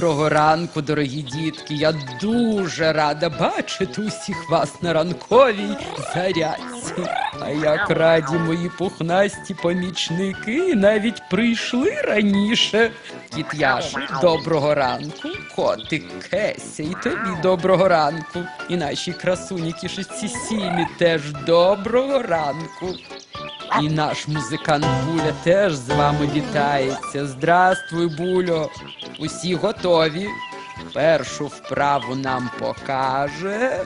Доброго ранку, дорогі дітки. Я дуже рада бачити усіх вас на ранковій зарядці. А як раді мої пухнасті помічники навіть прийшли раніше. Кіт Яша, доброго ранку. Котик Кеся, і тобі доброго ранку. І нашій красуні кішечці Сімі теж доброго ранку. І наш музикант Буля теж з вами вітається. Здравствуй, Булю. Усі готові. Першу вправу нам покаже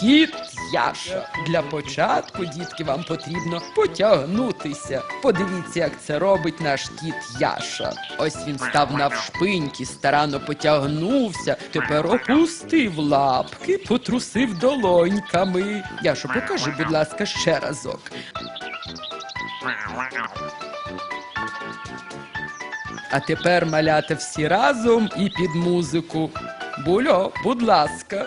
кіт Яша. Для початку, дітки, вам потрібно потягнутися. Подивіться, як це робить наш кіт Яша. Ось він став навшпиньки, старанно потягнувся, тепер опустив лапки, потрусив долоньками. Яшо, покажи, будь ласка, ще разок. А тепер малята всі разом і під музику. Бульо, будь ласка.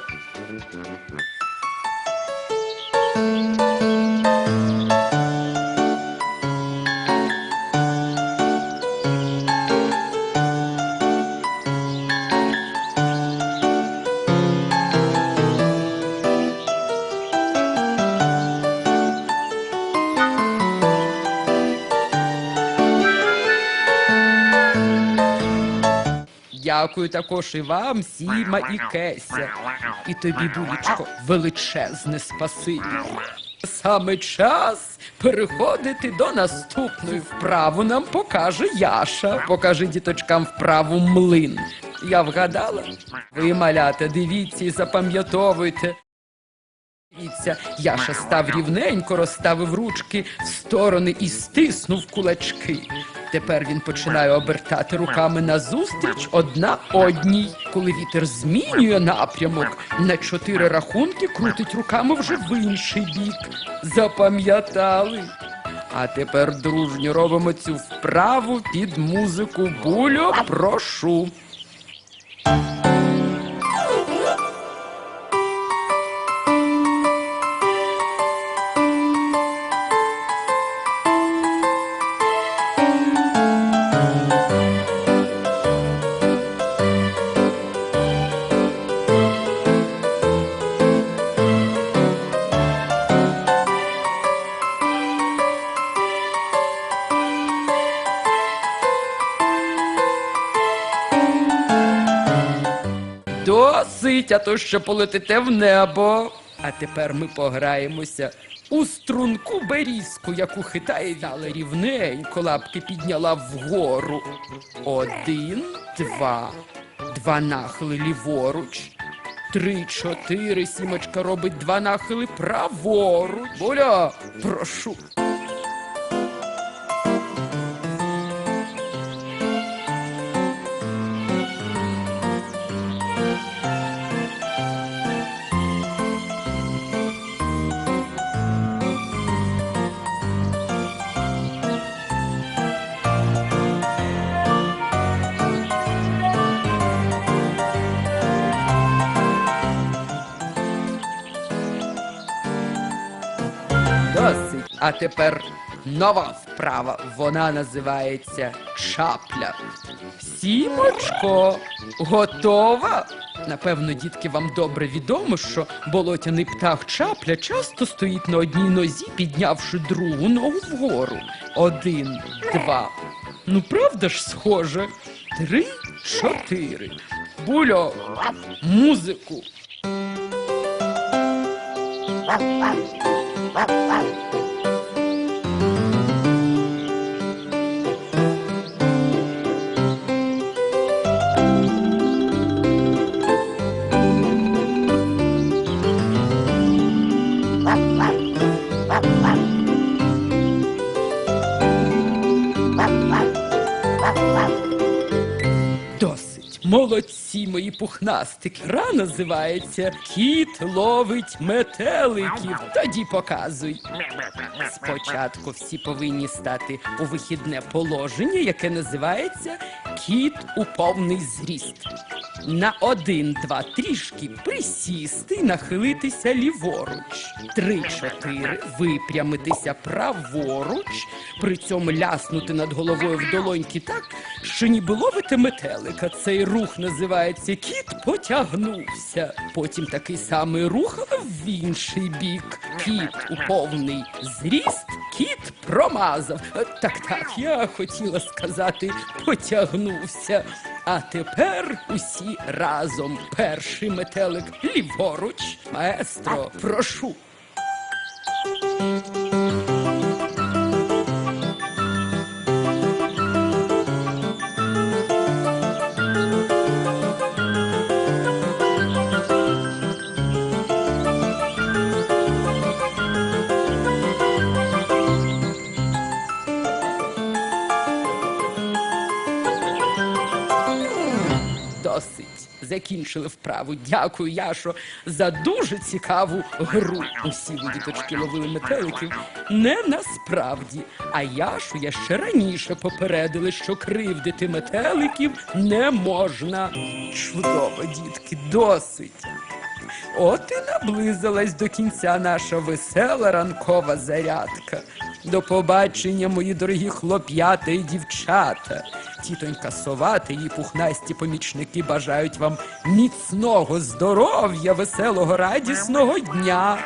Дякую також і вам, Сіма і Кеся. І тобі, булічко, величезне спасибі. Саме час переходити до наступної вправу Нам покаже Яша. Покажи діточкам вправу млин. Я вгадала? Ви, малята, дивіться і запам'ятовуйте. Дивіться, Яша став рівненько, розставив ручки в сторони і стиснув кулачки. Тепер він починає обертати руками назустріч одна одній. Коли вітер змінює напрямок, на чотири рахунки крутить руками вже в інший бік. Запам'ятали. А тепер дружньо робимо цю вправу під музику. Булю, прошу. Досить, а то ще полетите в небо. А тепер ми пограємося у струнку берізку, яку хитає але рівненько лапки підняла вгору. Один, два, два нахили ліворуч. Три, чотири, сімочка робить два нахили праворуч. Буля, прошу. Досить. А тепер нова вправа. Вона називається чапля. Сімочко, готова? Напевно, дітки, вам добре відомо, що болотяний птах чапля часто стоїть на одній нозі, піднявши другу ногу вгору. Один, два. Ну, правда ж, схоже? Три, чотири. Бульо, музику. Досить. Молодці, мої пухнастики. Гра називається Кіт ловить метеликів. Тоді показуй. Спочатку всі повинні стати у вихідне положення, яке називається Кіт у повний зріст. На один, два, трішки присісти нахилитися ліворуч. Три-чотири випрямитися праворуч, при цьому ляснути над головою в долоньки так, що ніби ловите метелика. Цей рух називається кіт потягнувся. Потім такий самий рух, в інший бік. Кіт у повний зріст, кіт промазав. Так, так, я хотіла сказати, потягнувся. А тепер усі разом. Перший метелик ліворуч. Маестро, прошу. Досить. Закінчили вправу. Дякую, Яшо, за дуже цікаву гру. Усі ви діточки ловили метеликів. Не насправді. А Яшу я ще раніше попередили, що кривдити метеликів не можна. Чудово, дітки, досить. От і наблизилась до кінця наша весела ранкова зарядка. До побачення, мої дорогі хлоп'ята і дівчата. Тітонька сова та пухнасті помічники бажають вам міцного здоров'я, веселого, радісного дня.